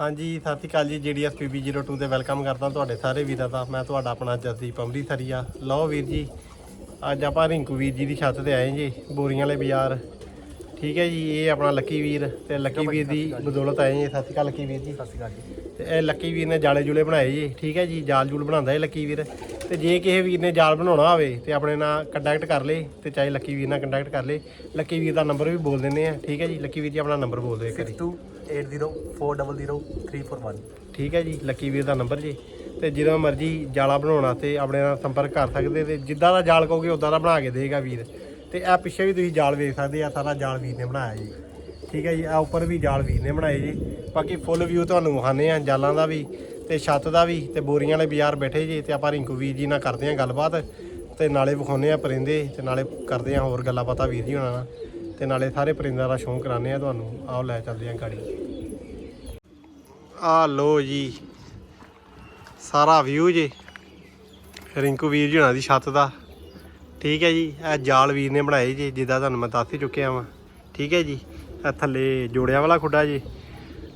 ਹਾਂਜੀ ਸਤਿ ਸ਼੍ਰੀ ਅਕਾਲ ਜੀ ਜੀਡੀਐਸ PB02 ਤੇ ਵੈਲਕਮ ਕਰਦਾ ਤੁਹਾਡੇ ਸਾਰੇ ਵੀਰਾਂ ਦਾ। ਮੈਂ ਤੁਹਾਡਾ ਆਪਣਾ ਜਸਦੀਪ ਅੰਮ੍ਰਿਤਸਰੀਆ ਲਓ ਵੀਰ ਜੀ ਅੱਜ ਆਪਾਂ ਰਿੰਕੂ ਵੀਰ ਜੀ ਦੀ ਛੱਤ ਤੇ ਆਏ ਜੀ ਬੋਰੀਆਂ ਵਾਲੇ ਬਾਜ਼ਾਰ। ਠੀਕ ਹੈ ਜੀ ਇਹ ਆਪਣਾ ਲੱਕੀ ਵੀਰ ਤੇ ਲੱਕੀ ਵੀਰ ਦੀ ਬਦੌਲਤ ਆਏ ਜੀ। ਸਤਿ ਸ਼੍ਰੀ ਅਕਾਲ ਲੱਕੀ ਵੀਰ ਜੀ। ਸਤਿ ਸ਼੍ਰੀ ਅਕਾਲ ਜੀ। ਤੇ ਇਹ ਲੱਕੀ ਵੀਰ ਨੇ ਜਾਲੇ ਜੁਲੇ ਬਣਾਏ ਜੀ ਠੀਕ ਹੈ ਜੀ ਜਾਲ ਜੂਲ ਬਣਾਉਂਦਾ ਇਹ ਲੱਕੀ ਵੀਰ। ਤੇ ਜੇ ਕਿਸੇ ਵੀਰ ਨੇ ਜਾਲ ਬਣਾਉਣਾ ਹੋਵੇ ਤੇ ਆਪਣੇ ਨਾਲ ਕੰਟੈਕਟ ਕਰ ਲੇ ਤੇ ਚਾਹੇ ਲੱਕੀ ਵੀਰ ਨਾਲ ਕੰਟੈਕਟ ਕਰ ਲੇ। ਲੱਕੀ ਵੀਰ ਦਾ ਨੰਬਰ ਵੀ ਬੋਲ ਦਿੰਦੇ ਆ ਠੀਕ ਹੈ ਜੀ ਲੱਕੀ ਵੀਰ ਜੀ ਆਪਣਾ ਨੰਬਰ ਬੋਲ ਦਿਓ ਇੱਕ ਵਾਰੀ। 6280400341 ਠੀਕ ਹੈ ਜੀ ਲੱਕੀ ਵੀਰ ਦਾ ਨੰਬਰ ਜੀ। ਤੇ ਜਦੋਂ ਮਰਜ਼ੀ ਜਾਲਾ ਬਣਾਉਣਾ ਤੇ ਆਪਣੇ ਨਾਲ ਸੰਪਰਕ ਕਰ ਸਕਦੇ ਤੇ ਜਿੱਦਾਂ ਦਾ ਜਾਲ ਕਹੋਗੇ ਉਦਾਂ ਦਾ ਬਣਾ ਕੇ ਦੇਗਾ ਵੀਰ। ਤੇ ਇਹ ਪਿੱਛੇ ਵੀ ਤੁਸੀਂ ਜਾਲ ਵੇਖ ਸਕਦੇ ਆ ਸਾਰਾ ਜਾਲ ਵੀਰ ਨੇ ਬਣਾਇਆ ਜੀ। ਠੀਕ ਹੈ ਜੀ ਆ ਉੱਪਰ ਵੀ ਜਾਲ ਵੀਰ ਨੇ ਬਣਾਏ ਜੀ। ਬਾਕੀ ਫੁੱਲ ਵਿਊ ਤੁਹਾਨੂੰ ਵਿਖਾਉਂਦੇ ਆ ਜਾਲਾਂ ਦਾ ਵੀ ਤੇ ਛੱਤ ਦਾ ਵੀ ਤੇ ਬੋਰੀਆਂ ਵਾਲੇ ਬਾਜ਼ਾਰ ਬੈਠੇ ਜੀ ਤੇ ਆਪਾਂ ਰਿੰਕੂ ਵੀਰ ਜੀ ਨਾਲ ਕਰਦੇ ਆ ਗੱਲਬਾਤ ਤੇ ਨਾਲੇ ਵਿਖਾਉਂਦੇ ਆ ਪਰਿੰਦੇ ਤੇ ਨਾਲੇ ਕਰਦੇ ਆ ਹੋਰ ਗੱਲਾਂ ਪਤਾ ਵੀਰ ਜੀ ਹੋਣਾ ਨਾਲ ਤੇ ਨਾਲੇ ਸਾਰੇ ਪਰਿੰਦਾਂ ਦਾ ਸ਼ੌਂਕ ਕਰਾਉਂਦੇ ਆ ਤੁਹਾਨੂੰ। ਆਓ ਲੈ ਚੱਲਦੇ ਆ ਗਾੜੀ। ਆ ਲੋ ਜੀ, ਸਾਰਾ ਵਿਊ ਜੀ, ਰਿੰਕੂ ਵੀਰ ਜੀ ਹੋਣਾ ਦੀ ਛੱਤ ਦਾ। ਠੀਕ ਹੈ ਜੀ, ਇਹ ਜਾਲ ਵੀਰ ਨੇ ਬਣਾਏ ਜੀ, ਜਿੱਦਾਂ ਤੁਹਾਨੂੰ ਮੈਂ ਦੱਸ ਹੀ ਚੁੱਕਿਆ ਵਾਂ। ਠੀਕ ਹੈ ਜੀ ਇਹ ਥੱਲੇ ਜੋੜਿਆਂ ਵਾਲਾ ਖੁੱਡਾ ਜੀ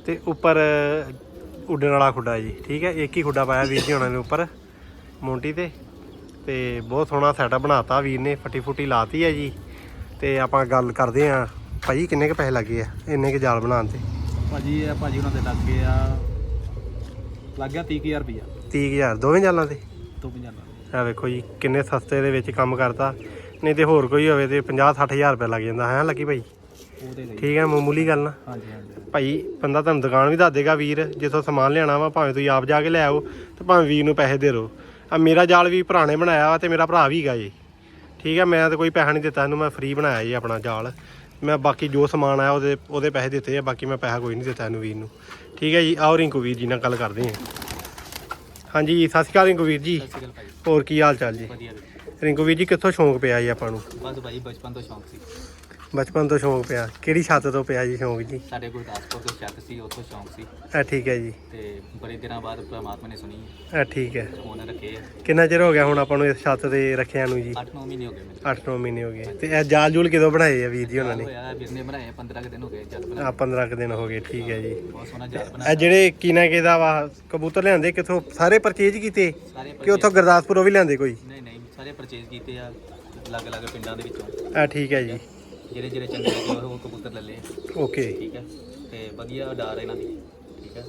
ਤੇ ਉੱਪਰ ਉੱਡਣ ਵਾਲਾ ਖੁੱਡਾ ਜੀ ਠੀਕ ਹੈ? ਇੱਕ ਹੀ ਖੁੱਡਾ ਪਾਇਆ ਵੀਰ ਜੀ ਹੋਣਾ ਨੇ ਉੱਪਰ ਮੋਂਟੀ ਤੇ। ਤੇ ਬਹੁਤ ਸੋਹਣਾ ਸੈਟਅਪ ਬਣਾਤਾ ਵੀਰ ਨੇ ਫੱਟੀ ਫੁੱਟੀ ਲਾਤੀ ਹੈ ਜੀ। ਤੇ ਆਪਾਂ ਗੱਲ ਕਰਦੇ ਆਂ ਭਾਈ ਕਿੰਨੇ ਕ ਪੈਸੇ ਲੱਗੇ ਆ ਇੰਨੇ ਕ ਜਾਲ ਬਣਾਉਣ ਤੇ? ਭਾਜੀ ਇਹ ਭਾਜੀ ਉਹਨਾਂ ਦੇ ਲੱਗ ਗਏ ਆ ਲੱਗ ਗਿਆ 30000 ਰੁਪਇਆ 30000 ਦੋਵੇਂ ਜਾਲਾਂ ਤੇ? ਤੋਂ 50 ਦਾ ਆ ਵੇਖੋ ਜੀ ਕਿੰਨੇ ਸਸਤੇ ਦੇ ਵਿੱਚ ਕੰਮ ਕਰਤਾ। ਨਹੀਂ ਤੇ ਹੋਰ ਕੋਈ ਹੋਵੇ ਤੇ 50 60000 ਰੁਪਏ ਲੱਗ ਜਾਂਦਾ ਹੈ ਲੱਕੀ ਭਾਈ? ਉਹਦੇ ਲਈ। ਠੀਕ ਹੈ ਮਾਮੂਲੀ ਗੱਲ ਨਾ। ਹਾਂਜੀ ਹਾਂਜੀ। ਭਾਈ ਬੰਦਾ ਤੁਹਾਨੂੰ ਦੁਕਾਨ ਵੀ ਦੱਸ ਦੇਗਾ ਵੀਰ ਜਿੱਥੋਂ ਸਮਾਨ ਲਿਆਣਾ ਵਾ ਭਾਵੇਂ ਤੁਸੀਂ ਆਪ ਜਾ ਕੇ ਲੈ ਆਓ ਤੇ ਭਾਵੇਂ ਵੀਰ ਨੂੰ ਪੈਸੇ ਦੇ ਦਿਓ। ਆ ਮੇਰਾ ਜਾਲ ਵੀ ਭਰਾ ਨੇ ਬਣਾਇਆ ਤੇ ਮੇਰਾ ਭਰਾ ਵੀ ਹੈਗਾ ਜੀ। ਠੀਕ ਹੈ ਮੈਂ ਤਾਂ ਕੋਈ ਪੈਸਾ ਨਹੀਂ ਦਿੱਤਾ ਇਹਨੂੰ ਮੈਂ ਫ੍ਰੀ ਬਣਾਇਆ ਜੀ ਆਪਣਾ ਜਾਲ। ਮੈਂ ਬਾਕੀ ਜੋ ਸਮਾਨ ਆਇਆ ਉਹਦੇ ਉਹਦੇ ਪੈਸੇ ਦਿੱਤੇ ਆ ਬਾਕੀ ਮੈਂ ਪੈਸਾ ਕੋਈ ਨਹੀਂ ਦਿੱਤਾ ਇਹਨੂੰ ਵੀਰ ਨੂੰ। ਠੀਕ ਹੈ ਜੀ ਆਓ ਰਿੰਕੂ ਵੀਰ ਜੀ ਨਾਲ ਗੱਲ ਕਰਦੇ ਹਾਂ। ਹਾਂਜੀ ਸਤਿ ਸ਼੍ਰੀ ਅਕਾਲ ਰਿੰਕੂ ਵੀਰ ਜੀ। ਹੋਰ ਕੀ ਹਾਲ ਚਾਲ ਜੀ? ਵਧੀਆ। ਰਿੰਕੂ ਵੀਰ ਜੀ ਕਿੱਥੋਂ ਸ਼ੌਂਕ ਪਿਆ ਜੀ ਆਪਾਂ ਨੂੰ? ਬਸ ਭਾਜੀ ਬਚਪਨ ਤੋਂ ਸ਼ੌਂਕ ਸੀ। ਬਚਪਨ ਤੋਂ ਸ਼ੌਂਕ ਪਿਆ। ਕਿਹੜੀ ਛੱਤ ਤੋਂ ਪਿਆ ਜੀ ਸ਼ੌਂਕ ਜੀ? ਸਾਡੇ ਗੁਰਦਾਸਪੁਰ ਤੋਂ ਛੱਤ ਸੀ ਉੱਥੋਂ ਸ਼ੌਂਕ ਸੀ। ਇਹ ਠੀਕ ਹੈ ਜੀ। ਤੇ ਬੜੇ ਦਿਨਾਂ ਬਾਅਦ ਪ੍ਰਮਾਤਮਾ ਨੇ ਸੁਣੀ। ਇਹ ਠੀਕ ਹੈ। ਫੋਨ ਰੱਖੇ। ਕਿੰਨਾ ਚਿਰ ਹੋ ਗਿਆ ਹੁਣ ਆਪਾਂ ਨੂੰ ਇਸ ਛੱਤ ਤੇ ਰੱਖਿਆ ਨੂੰ ਜੀ? 8-9 ਮਹੀਨੇ ਹੋ ਗਏ ਮੇਰੇ 8-9 ਮਹੀਨੇ ਹੋ ਗਏ। ਤੇ ਇਹ ਜਾਲ ਜੂਲ ਕਿਦੋਂ ਬਣਾਏ ਆ ਵੀਰ ਜੀ ਉਹਨਾਂ ਨੇ? ਹੋਇਆ ਵੀਰ ਨੇ ਬਣਾਏ 15 ਕੁ ਦਿਨ ਹੋ ਗਏ ਆ ਬਣਾ 15 ਕੁ ਦਿਨ ਹੋ ਗਏ ਠੀਕ ਹੈ ਜੀ। ਬਹੁਤ ਸੋਹਣਾ ਇਹ ਬਣਾ ਜਿਹੜੇ ਕੀਨਾ ਕਿਦਾ ਵਾ ਕਬੂਤਰ ਲਿਆਂਦੇ ਕਿੱਥੋਂ? ਸਾਰੇ ਪਰਚੇਜ ਕੀਤੇ? ਸਾਰੇ ਕਿ ਉੱਥੋਂ ਗੁਰਦਾਸਪੁਰੋਂ ਵੀ ਲਿਆਂਦੇ ਕੋਈ? ਨਹੀਂ ਨਹੀਂ ਸਾਰੇ ਪਰਚੇਜ਼ ਕੀਤੇ ਆ ਅਲੱਗ-ਅਲੱਗ ਪਿੰਡਾਂ ਦੇ ਵਿੱਚੋਂ। ਆ ਠੀਕ ਹੈ ਜੀ। ਜਿਹੜੇ ਜਿਹੜੇ ਚੰਗੇ ਲੱਗੇ ਉਹ ਕਬੂਤਰ ਲੈ ਲਏ। ਓਕੇ ਠੀਕ ਹੈ। ਤੇ ਵਧੀਆ ਡਾਰ ਇਹਨਾਂ ਦੀ। ਠੀਕ ਹੈ।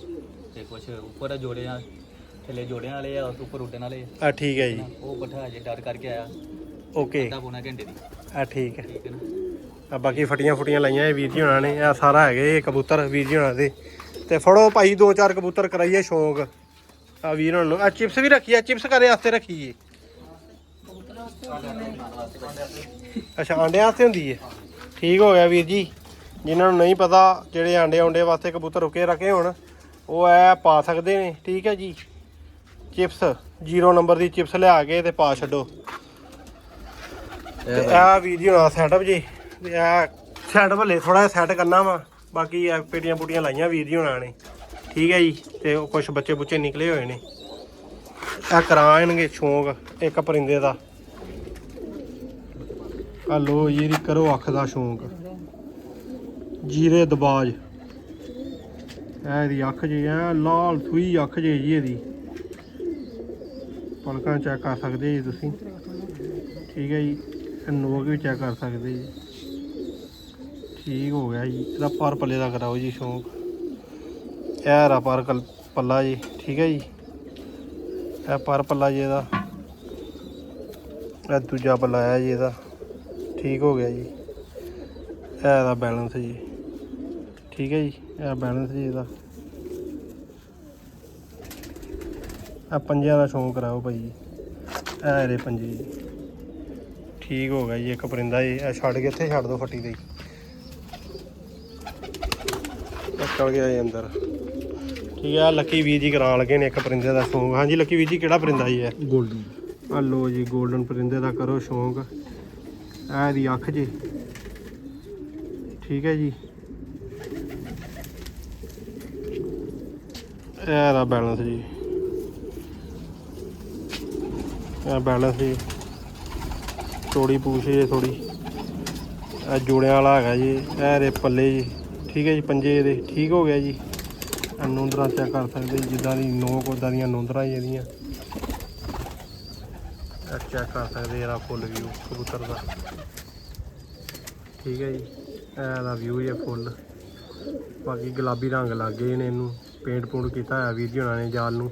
ਤੇ ਕੁਝ ਉੱਪਰ ਜੋੜਿਆਂ ਥੱਲੇ ਜੋੜਿਆਂ ਵਾਲੇ ਆ ਉੱਪਰ ਉੱਡਣ ਵਾਲੇ। ਆ। ਆ ਠੀਕ ਹੈ ਜੀ। ਉਹ ਪੱਠਾ ਜੇ ਡਰ ਕਰਕੇ ਆਇਆ। ਓਕੇ ਅੱਧਾ ਪੌਣਾ ਘੰਟੇ ਦੀ। ਆ ਠੀਕ ਹੈ। ਠੀਕ ਹੈ ਨਾ। ਆ ਬਾਕੀ ਫਟੀਆਂ ਫੁਟੀਆਂ ਲਾਈਆਂ ਇਹ ਵੀਰ ਜੀ ਹੋਣਾ ਨੇ। ਆ ਸਾਰਾ ਹੈਗੇ ਇਹ ਕਬੂਤਰ ਵੀਰ ਜੀ ਹੋਣਾ ਦੇ। ਤੇ ਫੜੋ ਭਾਈ ਦੋ ਚਾਰ ਕਬੂਤਰ ਕਰਾਈਏ ਸ਼ੌਂਕ। ਆ ਵੀਰ ਹੋਣਾ ਨੂੰ। ਆ ਚਿਪਸ ਵੀ ਰੱਖੀ ਆ ਚਿਪਸ ਕਰੇ ਵਾਸਤੇ ਰੱਖੀ ਏ। ਅੱਛਾ ਆਂਡਿਆਂ ਵਾਸਤੇ ਹੁੰਦੀ ਏ? ਠੀਕ ਹੋ ਗਿਆ ਵੀਰ ਜੀ। ਜਿਨ੍ਹਾਂ ਨੂੰ ਨਹੀਂ ਪਤਾ, ਜਿਹੜੇ ਆਂਡੇ ਆਉਂਡੇ ਵਾਸਤੇ ਕਬੂਤਰ ਰੁਕੇ ਰੱਖੇ ਹੋਣ, ਉਹ ਐ ਪਾ ਸਕਦੇ ਨੇ, ਠੀਕ ਹੈ ਜੀ। ਚਿਪਸ, ਜ਼ੀਰੋ ਨੰਬਰ ਦੀ ਚਿਪਸ ਲਿਆ ਕੇ ਤੇ ਪਾ ਛੱਡੋ। ਤੇ ਇਹ ਵੀਡੀਓ ਨਾਲ ਸੈਟਅਪ ਜੀ। ਤੇ ਇਹ ਸੈਟਅਪ ਹਲੇ ਥੋੜਾ ਜਿਹਾ ਸੈੱਟ ਕਰਨਾ ਵਾ। ਬਾਕੀ ਇਹ ਪੇਟੀਆਂ ਪੁਟੀਆਂ ਲਾਈਆਂ ਵੀਰ ਜੀ ਨਾਲ ਨੇ। ਠੀਕ ਹੈ ਜੀ, ਤੇ ਕੁਝ ਬੱਚੇ ਬੁੱਚੇ ਨਿਕਲੇ ਹੋਏ ਨੇ। ਇਹ ਕਰਾਣਗੇ ਸ਼ੌਂਕ ਇੱਕ ਪਰਿੰਦੇ ਦਾ। ਆ ਲੋ ਇਹਦੀ ਕਰੋ ਅੱਖ ਦਾ ਸ਼ੌਂਕ। ਜੀਰੇ ਦਬਾਜ ਇਹ ਇਹਦੀ ਅੱਖ ਜੀ, ਐ ਲਾਲ ਸੂਈ ਅੱਖ ਜੀ ਜੀ ਇਹਦੀ। ਪਲਕਾਂ ਚੈੱਕ ਕਰ ਸਕਦੇ ਜੀ ਤੁਸੀਂ। ਠੀਕ ਹੈ ਜੀ, ਇਹ ਨੋਕ ਵੀ ਚੈੱਕ ਕਰ ਸਕਦੇ ਜੀ। ਠੀਕ ਹੋ ਗਿਆ ਜੀ, ਇਹਦਾ ਪਰ ਪੱਲੇ ਦਾ ਕਰਾਓ ਜੀ ਸ਼ੌਂਕ। ਇਹ ਰਾ ਪਰ ਪੱਲਾ ਜੀ, ਠੀਕ ਹੈ ਜੀ। ਇਹ ਪਰ ਪੱਲਾ ਜੀ ਇਹਦਾ। ਇਹ ਦੂਜਾ ਪੱਲਾ ਹੈ ਜੀ ਇਹਦਾ। ਠੀਕ ਹੋ ਗਿਆ ਜੀ। ਇਹ ਇਹਦਾ ਬੈਲੈਂਸ ਜੀ। ਠੀਕ ਹੈ ਜੀ ਇਹ ਬੈਲੈਂਸ ਜੀ ਇਹਦਾ। ਇਹ ਪੰਜਾਂ ਦਾ ਸ਼ੌਂਕ ਕਰਾਓ ਭਾਈ ਇਹ ਰੇ ਪੰਜੇ ਜੀ। ਠੀਕ ਹੋ ਗਿਆ ਜੀ ਇੱਕ ਪਰਿੰਦਾ ਜੀ। ਇਹ ਛੱਡ ਕੇ ਇੱਥੇ ਛੱਡ ਦਿਓ ਫੱਟੀ ਤੇ ਨਿਕਲ ਗਿਆ ਜੀ ਅੰਦਰ। ਠੀਕ ਹੈ ਲੱਕੀ ਵੀਰ ਜੀ ਕਰਾਉਣ ਲੱਗੇ ਨੇ ਇੱਕ ਪਰਿੰਦੇ ਦਾ ਸ਼ੌਂਕ। ਹਾਂਜੀ ਲੱਕੀ ਵੀਰ ਜੀ ਕਿਹੜਾ ਪਰਿੰਦਾ ਜੀ ਹੈ ਗੋਲਡਨ ਆ ਲੋ ਜੀ 골ਡਨ ਪਰਿੰਦੇ ਦਾ ਕਰੋ ਸ਼ੌਂਕ। ਇਹ ਇਹਦੀ ਅੱਖ ਜੀ। ਠੀਕ ਹੈ ਜੀ। ਇਹ ਦਾ ਬੈਲੈਂਸ ਜੀ। ਇਹ ਬੈਲੈਂਸ ਜੀ। ਥੋੜੀ ਪੂਛ ਜੇ ਥੋੜੀ ਇਹ ਜੋੜਿਆਂ ਵਾਲਾ ਹੈਗਾ ਜੀ। ਇਹ ਰੇ ਪੱਲੇ ਜੀ। ਠੀਕ ਹੈ ਜੀ, ਪੰਜੇ ਇਹਦੇ ਠੀਕ ਹੋ ਗਿਆ ਜੀ। ਆਹ ਨੁੰਦਰਾਂ ਚੈੱਕ ਕਰ ਸਕਦੇ ਜਿੱਦਾਂ ਦੀ ਨੋਕ ਉਦਾਂ ਦੀਆਂ ਨੁੰਦਰਾਂ ਜੀ ਇਹਦੀਆਂ। ਚੈੱਕ ਕਰ ਸਕਦੇ ਇਹਦਾ ਫੁੱਲ ਵਿਊ ਕਬੂਤਰ ਦਾ। ਠੀਕ ਹੈ ਜੀ ਇਹ ਦਾ ਵਿਊ ਹੈ ਫੁੱਲ ਬਾਕੀ ਗੁਲਾਬੀ ਰੰਗ ਲੱਗ ਗਏ ਨੇ ਇਹਨੂੰ ਪੇਂਟ ਪੂੰਟ ਕੀਤਾ ਹੋਇਆ ਵੀਰ ਜੀ ਉਹਨਾਂ ਨੇ ਜਾਲ ਨੂੰ।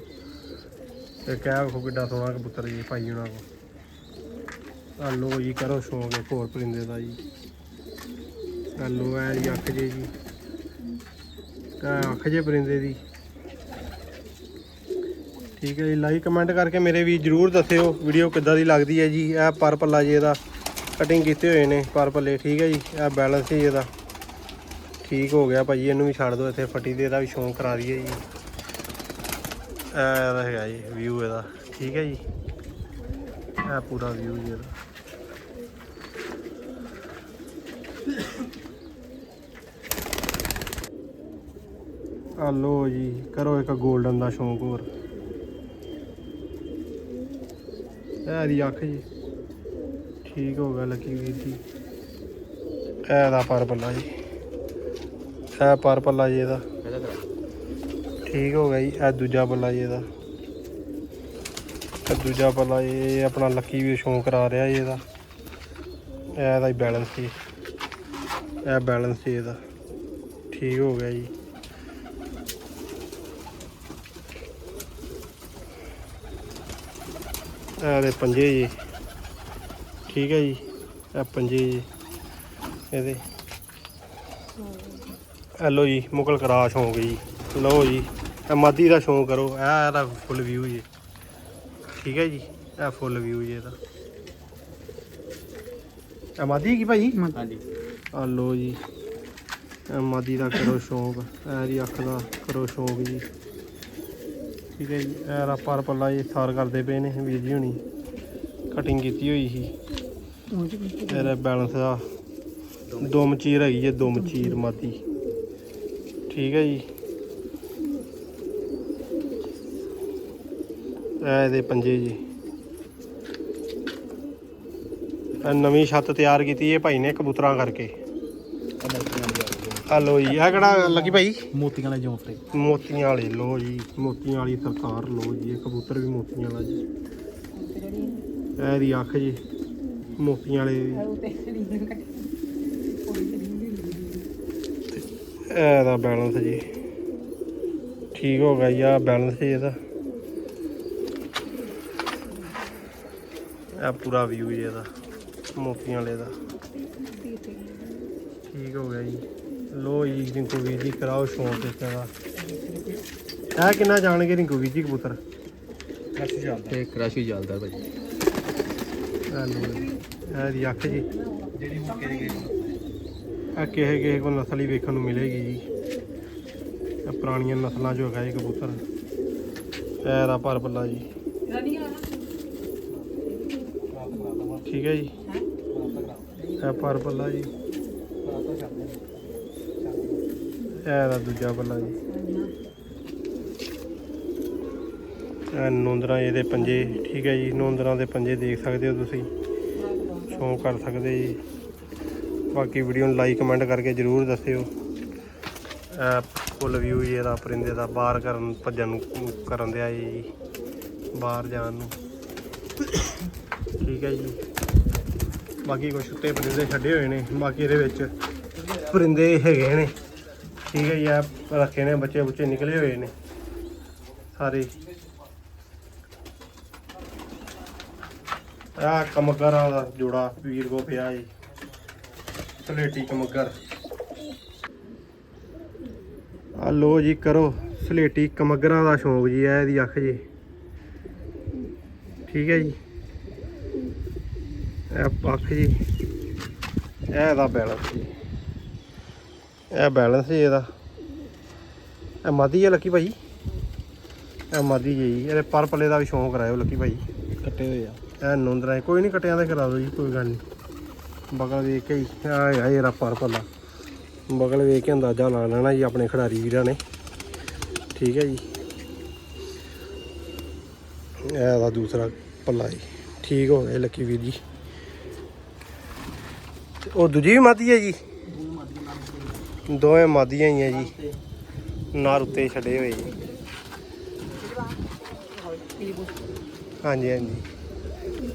ਤੇ ਕਹਿ ਵੇਖੋ ਕਿੱਡਾ ਸੋਹਣਾ ਕਬੂਤਰ ਜੀ ਭਾਈ ਹੋਣਾ ਕੋ ਆ ਲੋ ਜੀ, ਕਰੋ ਸ਼ੌਂਕ ਇੱਕ ਹੋਰ ਪਰਿੰਦੇ ਦਾ ਜੀ। ਆ ਲੋ ਐ ਜੀ ਅੱਖ ਜੇ ਜੀ। ਇਹ ਅੱਖ ਜੇ ਪਰਿੰਦੇ ਦੀ। ਠੀਕ ਹੈ ਜੀ ਲਾਈਕ ਕਮੈਂਟ ਕਰਕੇ ਮੇਰੇ ਵੀ ਜਰੂਰ ਦੱਸਿਓ ਵੀਡੀਓ ਕਿੱਦਾਂ ਦੀ ਲੱਗਦੀ ਹੈ ਜੀ, ਇਹ ਪਰ ਪੱਲਾ ਜੀ ਇਹਦਾ ਕਟਿੰਗ ਕੀਤੇ ਹੋਏ ਨੇ ਪਰ ਪੱਲੇ, ਠੀਕ ਹੈ ਜੀ, ਇਹ ਬੈਲੈਂਸ ਜੀ ਇਹਦਾ ਠੀਕ ਹੋ ਗਿਆ ਭਾਜੀ, ਇਹਨੂੰ ਵੀ ਛੱਡ ਦਿਓ, ਇੱਥੇ ਫੱਟੀ ਦੇ ਇਹਦਾ ਵੀ ਸ਼ੌਂਕ ਕਰਾ ਦਈਏ ਜੀ। ਇਹਦਾ ਹੈਗਾ ਜੀ ਵਿਊ ਇਹਦਾ, ਠੀਕ ਹੈ ਜੀ। ਇਹ ਪੂਰਾ ਵਿਊ ਜੀ ਇਹਦਾ। ਆ ਲੋ ਜੀ, ਕਰੋ ਇੱਕ 골ਡਨ ਦਾ ਸ਼ੌਂਕ ਹੋਰ। ਇਹ ਦੀ ਅੱਖ ਜੀ। ਠੀਕ ਹੋ ਗਿਆ ਲੱਕੀ ਵੀਰ ਦੀ ਇਹ ਦਾ ਪਰ ਪੱਲਾ ਜੀ। ਇਹ ਪਰ ਪੱਲਾ ਜੀ ਇਹਦਾ। ਠੀਕ ਹੋ ਗਿਆ ਜੀ ਇਹ ਦੂਜਾ ਪੱਲਾ ਜੀ ਇਹਦਾ। ਇਹ ਦੂਜਾ ਪੱਲਾ ਜੀ, ਇਹ ਆਪਣਾ ਲੱਕੀ ਵੀ ਸ਼ੌਂਕ ਕਰਾ ਰਿਹਾ ਜੀ ਇਹਦਾ। ਇਹ ਇਹਦਾ ਬੈਲੈਂਸ ਜੀ। ਇਹ ਬੈਲੈਂਸ ਜੀ ਇਹਦਾ। ਠੀਕ ਹੋ ਗਿਆ ਜੀ। ਇਹ ਦੇ ਪੰਜੇ ਜੀ। ਠੀਕ ਹੈ ਜੀ ਇਹ ਪੰਜੇ ਜੀ। ਇਹਦੇ। ਹੈਲੋ ਜੀ ਮੁਕਲ ਕਰਾ ਸ਼ੌਂਕ ਜੀ। ਲਓ ਜੀ ਇਹ ਮਾਦੀ ਦਾ ਸ਼ੌਂਕ ਕਰੋ। ਇਹ ਇਹਦਾ ਫੁੱਲ ਵਿਊ ਜੀ। ਠੀਕ ਹੈ ਜੀ ਇਹ ਫੁੱਲ ਵਿਊ ਜੀ ਇਹਦਾ। ਇਹ ਮਾਦੀ ਕੀ ਭਾਈ ਹਾਂਜੀ। ਆ ਲੋ ਜੀ ਇਹ ਮਾਦੀ ਦਾ ਕਰੋ ਸ਼ੌਂਕ। ਇਹਦੀ ਅੱਖ ਦਾ ਕਰੋ ਸ਼ੌਂਕ ਜੀ। ਠੀਕ ਹੈ ਜੀ, ਇਹ ਰਾ ਪਰ ਜੀ, ਸਾਰ ਕਰਦੇ ਪਏ ਨੇ ਵੀਰ ਜੀ ਹੁਣੀ। ਕਟਿੰਗ ਕੀਤੀ ਹੋਈ ਸੀ। ਇਹਦਾ ਬੈਲੈਂਸ ਦਾ ਦੋ ਮਚੀਰ ਹੈਗੀ ਹੈ ਦੁਮ ਚੀਰ ਮਾਤੀ। ਠੀਕ ਹੈ ਜੀ। ਇਹ ਇਹਦੇ ਪੰਜੇ ਜੀ। ਨਵੀਂ ਛੱਤ ਤਿਆਰ ਕੀਤੀ ਹੈ ਭਾਈ ਨੇ ਕਬੂਤਰਾਂ ਕਰਕੇ। ਆ ਲੋ ਜੀ ਇਹ ਕਿਹੜਾ ਲੱਗੀ ਭਾਈ? ਮੋਤੀਆਂ ਵਾਲੇ ਜੌਂਫਰੇ। ਮੋਤੀਆਂ ਵਾਲੇ ਲੋ ਜੀ ਮੋਤੀਆਂ ਵਾਲੀ ਸਰਕਾਰ ਲੋ ਜੀ ਇਹ ਕਬੂਤਰ ਵੀ ਮੋਤੀਆਂ ਵਾਲਾ ਜੀ। ਇਹਦੀ ਅੱਖ ਜੀ ਮੋਤੀਆਂ ਵਾਲੇ ਦੀ। ਇਹਦਾ ਬੈਲੈਂਸ ਜੀ। ਠੀਕ ਹੋ ਗਿਆ ਜੀ ਆ ਬੈਲੈਂਸ ਜੀ ਇਹਦਾ। ਇਹ ਪੂਰਾ ਵਿਊ ਜੀ ਇਹਦਾ ਮੋਤੀਆਂ ਵਾਲੇ ਦਾ। ਠੀਕ ਹੋ ਗਿਆ ਜੀ। ਲੋ ਜੀ ਰਿੰਕੂ ਵੀਰ ਜੀ ਕਰਾਓ ਸ਼ੌਂਕ ਇਸ ਦਾ। ਇਹ ਕਿੰਨਾ ਜਾਣਗੇ ਰਿੰਕੂ ਵੀਰ ਜੀ ਕਬੂਤਰ? ਤੇ ਕ੍ਰਸ਼ ਚੱਲਦਾ। ਭਾਜੀ ਇਹ ਜੀ ਇਹ ਦੀ ਅੱਖ ਜੀ। ਜਿਹੜੀ ਮੁੱਕੇ ਦੇ ਇਹ ਕਿਸੇ ਕਿਸੇ ਕੋਲ ਨਸਲ ਹੀ ਵੇਖਣ ਨੂੰ ਮਿਲੇਗੀ ਜੀ। ਇਹ ਪੁਰਾਣੀਆਂ ਨਸਲਾਂ ਚੋਂ ਹੈਗਾ ਇਹ ਕਬੂਤਰ। ਦਾ ਪਰ ਪੱਲਾ ਜੀ। ਠੀਕ ਹੈ ਜੀ। ਇਹ ਪਰ ਪੱਲਾ ਜੀ। ਇਹਦਾ ਦੂਜਾ ਪੱਲਾ ਜੀ। ਇਹ ਨੋਂਦਰਾਂ ਇਹਦੇ ਪੰਜੇ, ਠੀਕ ਹੈ ਜੀ, ਨੋਂਦਰਾਂ ਦੇ ਪੰਜੇ ਦੇਖ ਸਕਦੇ ਹੋ ਤੁਸੀਂ। ਸ਼ੌਂਕ ਕਰ ਸਕਦੇ ਜੀ। ਬਾਕੀ ਵੀਡੀਓ ਨੂੰ ਲਾਈਕ, ਕਮੈਂਟ ਕਰਕੇ ਜਰੂਰ ਦੱਸਿਓ। ਫੁੱਲ ਵਿਊ ਜੀ ਇਹਦਾ ਪਰਿੰਦੇ ਦਾ, ਬਾਹਰ ਕਰਨ, ਭੱਜਣ ਨੂੰ ਕਰਨ ਦਿਆ ਜੀ। ਬਾਹਰ ਜਾਣ ਨੂੰ। ਠੀਕ ਹੈ ਜੀ। ਬਾਕੀ ਕੁਛ ਉੱਤੇ ਪਰਿੰਦੇ ਛੱਡੇ ਹੋਏ ਨੇ। ਬਾਕੀ ਇਹਦੇ ਵਿੱਚ ਪਰਿੰਦੇ ਹੈਗੇ ਨੇ। ਠੀਕ ਹੈ ਜੀ ਆ ਰੱਖੇ ਨੇ, ਬੱਚੇ ਬੁੱਚੇ ਨਿਕਲੇ ਹੋਏ ਨੇ। ਸਾਰੇ। ਆ ਕਮਗਰਾਂ ਦਾ ਜੋੜਾ ਵੀਰ ਕੋ ਪਿਆ ਜੀ। ਸਲੇਟੀ ਕਮਗਰ। ਆ ਲੋ ਜੀ, ਕਰੋ। ਸਲੇਟੀ ਕਮਗਰਾਂ ਦਾ ਸ਼ੌਂਕ ਜੀ ਐ ਇਹਦੀ ਅੱਖ ਜੀ। ਠੀਕ ਹੈ ਜੀ। ਇਹ ਅੱਖ ਜੀ। ਇਹ ਦਾ ਬੈਲੈਂਸ ਜੀ। ਇਹ ਬੈਲੈਂਸ ਜੀ ਇਹਦਾ। ਇਹ ਮਾਦੀ ਹੈ ਲੱਕੀ ਭਾਈ। ਇਹ ਮਾਦੀ ਜੀ। ਇਹਦੇ ਪਰ ਪੱਲੇ ਦਾ ਵੀ ਸ਼ੌਂਕ ਕਰਾਇਓ ਲੱਕੀ ਭਾਈ। ਕੱਟੇ ਹੋਏ ਆ। ਇਹ ਨੁੰਦਰਾ ਕੋਈ ਨਹੀਂ ਕਟਿਆਂ ਦਾ ਕਰਾ ਦਿਓ ਜੀ ਕੋਈ ਗੱਲ ਨਹੀਂ ਬਗਲ ਵੇਖ ਕੇ ਹੀ। ਆ ਆ ਇਹਦਾ ਪਰ ਪੱਲਾ ਬਗਲ ਵੇਖ ਕੇ ਅੰਦਾਜ਼ਾ ਲਾ ਲੈਣਾ ਜੀ ਆਪਣੇ ਖਿਡਾਰੀ ਵੀਰਾਂ ਨੇ। ਠੀਕ ਹੈ ਜੀ। ਇਹ ਦਾ ਦੂਸਰਾ ਪੱਲਾ ਜੀ। ਠੀਕ ਹੋ ਗਿਆ ਲੱਕੀ ਵੀਰ ਜੀ। ਉਹ ਦੂਜੀ ਵੀ ਮਾਦੀ ਹੈ ਜੀ? ਦੋਵੇਂ ਮਾਦੀਆਂ ਹੀ ਹੈ ਜੀ। ਨਾਰ ਉੱਤੇ ਛੱਡੇ ਹੋਏ ਜੀ। ਹਾਂਜੀ ਹਾਂਜੀ।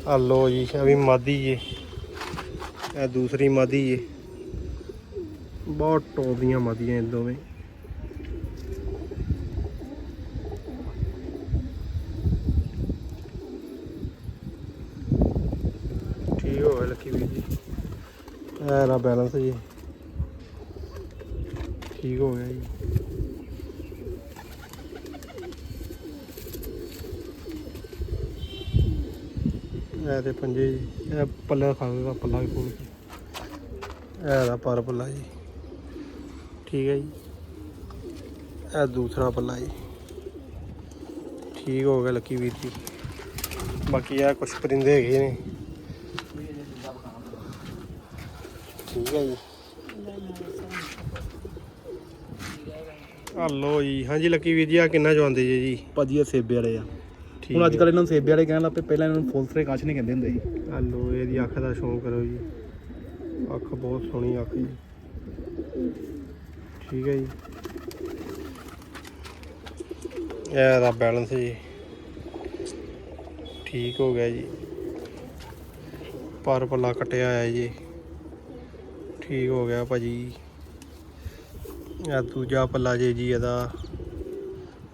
ਆ ਲੋ ਜੀ ਇਹ ਵੀ ਮਾਦੀ ਜੀ। ਇਹ ਦੂਸਰੀ ਮਾਦੀ ਜੀ। ਬਹੁਤ ਟੌਪ ਦੀਆਂ ਮਾਦੀਆਂ ਇਹ ਦੋਵੇਂ। ਠੀਕ ਹੋ ਗਿਆ ਲੱਕੀ ਵੀਰ ਜੀ? ਇਹ ਰਾ ਬੈਲੈਂਸ ਜੀ। ਠੀਕ ਹੋ ਗਿਆ ਜੀ। ਇਹ ਤੇ ਪੰਜੇ ਜੀ, ਇਹ ਪੱਲੇ ਖਾ ਪੱਲਾ ਵੀ ਖੋਲ ਕੇ। ਇਹ ਦਾ ਪਰ ਪੱਲਾ ਜੀ। ਠੀਕ ਹੈ ਜੀ। ਇਹ ਦੂਸਰਾ ਪੱਲਾ ਜੀ। ਠੀਕ ਹੋ ਗਿਆ ਲੱਕੀ ਵੀਰ ਜੀ। ਬਾਕੀ ਆ ਕੁਝ ਪਰਿੰਦੇ ਹੈਗੇ ਨੇ। ਠੀਕ ਹੈ ਜੀ। ਆ ਲੋ ਜੀ। ਹਾਂਜੀ ਲੱਕੀ ਵੀਰ ਜੀ ਆ ਕਿੰਨਾ ਚਵਾਉਂਦੇ ਜੀ ਜੀ? ਭਾਜੀ ਇਹ ਸੇਬੇ ਵਾਲੇ ਆ। ਠੀਕ ਹੁਣ ਅੱਜ। ਕੱਲ ਇਹਨਾਂ ਨੂੰ ਸੇਬੇ ਵਾਲੇ ਕਹਿਣ ਲੱਗ ਪਏ ਪਹਿਲਾਂ ਇਹਨਾਂ ਨੂੰ ਫੁੱਲ ਸਰੇ ਕਾਚ ਨਹੀਂ ਕਹਿੰਦੇ ਹੁੰਦੇ ਸੀ ਆ ਲੋ ਇਹਦੀ ਅੱਖ ਦਾ ਸ਼ੌਂਕ ਕਰੋ ਜੀ। ਅੱਖ ਬਹੁਤ ਸੋਹਣੀ ਅੱਖ ਜੀ। ਠੀਕ ਹੈ ਜੀ। ਇਹ ਦਾ ਬੈਲੈਂਸ ਜੀ। ਠੀਕ ਹੋ ਗਿਆ ਜੀ। ਪਰ ਪੱਲਾ ਕਟਿਆ ਆਇਆ ਜੀ। ਠੀਕ ਹੋ ਗਿਆ ਭਾਜੀ। ਇਹ ਦੂਜਾ ਪੱਲਾ ਜੇ ਜੀ ਇਹਦਾ।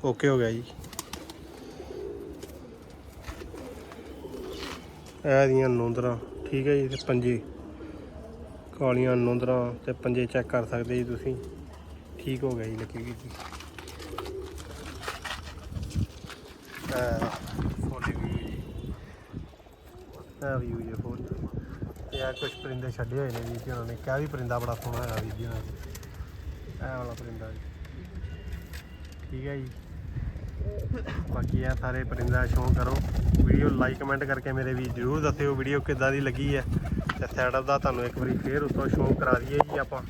ਓਕੇ ਹੋ ਗਿਆ ਜੀ। ਇਹ ਦੀਆਂ ਨੋਂਦਰਾਂ, ਠੀਕ ਹੈ ਜੀ, ਤੇ ਪੰਜੇ। ਕਾਲੀਆਂ ਨੋਂਦਰਾਂ ਤੇ ਪੰਜੇ ਚੈੱਕ ਕਰ ਸਕਦੇ ਜੀ ਤੁਸੀਂ। ਠੀਕ ਹੋ ਗਿਆ ਜੀ ਲੱਕੀ ਵੀਰ ਜੀ। ਫੋਲੀ ਵੀ ਜੀ। ਇਹ ਵੀ ਜੀ, ਫੋਲ। ਤੇ ਆ ਕੁਝ ਪਰਿੰਦੇ ਛੱਡੇ ਹੋਏ ਨੇ ਵੀਰ ਜੀ ਉਹਨਾਂ ਨੇ ਕਿਹਾ ਵੀ ਪਰਿੰਦਾ ਬੜਾ ਸੋਹਣਾ ਹੈਗਾ ਵੀ ਜੀ ਉਹਨਾਂ ਨੇ ਇਹ ਵਾਲਾ ਪਰਿੰਦਾ ਜੀ। ਠੀਕ ਹੈ ਜੀ। ਬਾਕੀ ਇਹ ਸਾਰੇ ਪਰਿੰਦਾ ਸ਼ੌਂਕ ਕਰੋ। ਵੀਡੀਓ ਲਾਈਕ, ਕਮੈਂਟ ਕਰਕੇ ਮੇਰੇ ਵੀ ਜਰੂਰ ਦੱਸਿਓ ਵੀਡੀਓ ਕਿੱਦਾਂ ਦੀ ਲੱਗੀ ਹੈ। ਤੇ ਸੈਟਅਪ ਦਾ ਤੁਹਾਨੂੰ ਇੱਕ ਵਾਰੀ ਫੇਰ ਉੱਤੋਂ ਸ਼ੌਂਕ ਕਰਾ ਦਈਏ ਜੀ ਆਪਾਂ।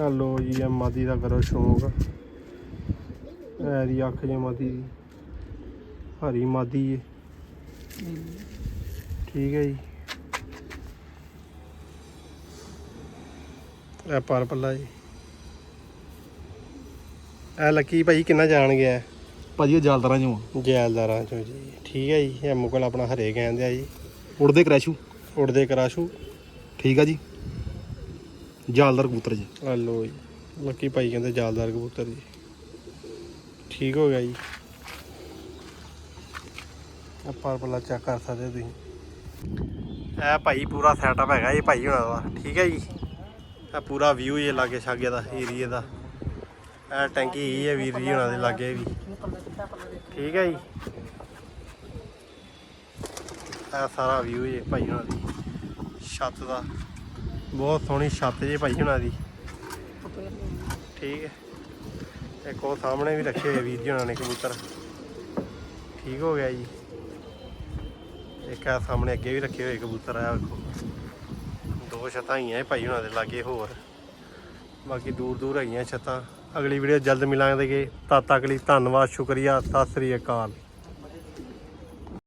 ਆ ਲੋ ਜੀ ਇਹ ਮਾਦੀ ਦਾ ਕਰੋ ਸ਼ੌਂਕ ਇਹ ਦੀ ਅੱਖ ਜੇ ਮਾਦੀ ਦੀ। ਹਰੀ ਮਾਦੀ ਹੈ ਠੀਕ ਹੈ ਜੀ। ਇਹ ਪਰ ਪੱਲਾ ਜੀ। ਇਹ ਲੱਕੀ ਭਾਈ ਕਿੰਨਾ ਜਾਣ ਗਿਆ? ਭਾਜੀ ਇਹ ਜਾਲਦਾਰਾਂ ਚੋਂ ਆ। ਜੈਲਦਾਰਾਂ ਚੋਂ ਜੀ। ਠੀਕ ਹੈ ਜੀ ਇਹ ਮੁਗਲ ਆਪਣਾ ਹਰੇ ਕਹਿੰਦੇ ਆ ਜੀ। ਉੜਦੇ ਕਰੈਸ਼ੂ। ਉੜਦੇ ਕਰਾਸ਼ੂ। ਠੀਕ ਆ ਜੀ। ਜਾਲਦਾਰ ਕਬੂਤਰ ਜੀ। ਆ ਲੋ ਜੀ ਲੱਕੀ ਭਾਈ ਕਹਿੰਦੇ ਜਾਲਦਾਰ ਕਬੂਤਰ ਜੀ। ਠੀਕ ਹੋ ਗਿਆ ਜੀ। ਆ ਪਰ ਪੱਲਾ ਚੈੱਕ ਕਰ ਸਕਦੇ ਹੋ ਤੁਸੀਂ। ਇਹ ਭਾਈ ਪੂਰਾ ਸੈਟਅਪ ਹੈਗਾ ਇਹ ਭਾਈ ਹੋਣਾ ਦਾ ਠੀਕ ਹੈ ਜੀ। ਇਹ ਪੂਰਾ ਵਿਊ ਇਹ ਲਾਗੇ ਛਾਗੇ ਦਾ ਏਰੀਏ ਦਾ। ਇਹ ਟੈਂਕੀ ਹੀ ਹੈ ਵੀਰ ਜੀ ਹੋਣਾ ਦੇ ਲਾਗੇ ਵੀ। ਠੀਕ ਹੈ ਜੀ। ਇਹ ਸਾਰਾ ਵਿਊ ਇਹ ਭਾਈ ਹੋਣਾ ਦੀ। ਛੱਤ ਦਾ। ਬਹੁਤ ਸੋਹਣੀ ਛੱਤ ਜੇ ਭਾਈ ਹੁਣਾਂ ਦੀ। ਠੀਕ ਹੈ। ਇੱਕ ਉਹ ਸਾਹਮਣੇ ਵੀ ਰੱਖੇ ਹੋਏ ਵੀਰ ਜੀ ਹੁਣਾਂ ਨੇ ਕਬੂਤਰ। ਠੀਕ ਹੋ ਗਿਆ ਜੀ। ਇੱਕ ਆ ਸਾਹਮਣੇ ਅੱਗੇ ਵੀ ਰੱਖੇ ਹੋਏ ਕਬੂਤਰ ਆ ਵੇਖੋ। ਦੋ ਛੱਤਾਂ ਹੀ ਆ ਇਹ ਭਾਈ ਹੁਣਾਂ ਦੇ ਲਾਗੇ ਹੋਰ। ਬਾਕੀ ਦੂਰ ਦੂਰ ਹੈਗੀਆਂ ਛੱਤਾਂ। ਅਗਲੀ ਵੀਡੀਓ ਜਲਦ ਮਿਲਾਂਗੇ। ਤਦ ਤੱਕ ਲਈ ਧੰਨਵਾਦ ਸ਼ੁਕਰੀਆ। ਸਤਿ ਸ੍ਰੀ ਅਕਾਲ।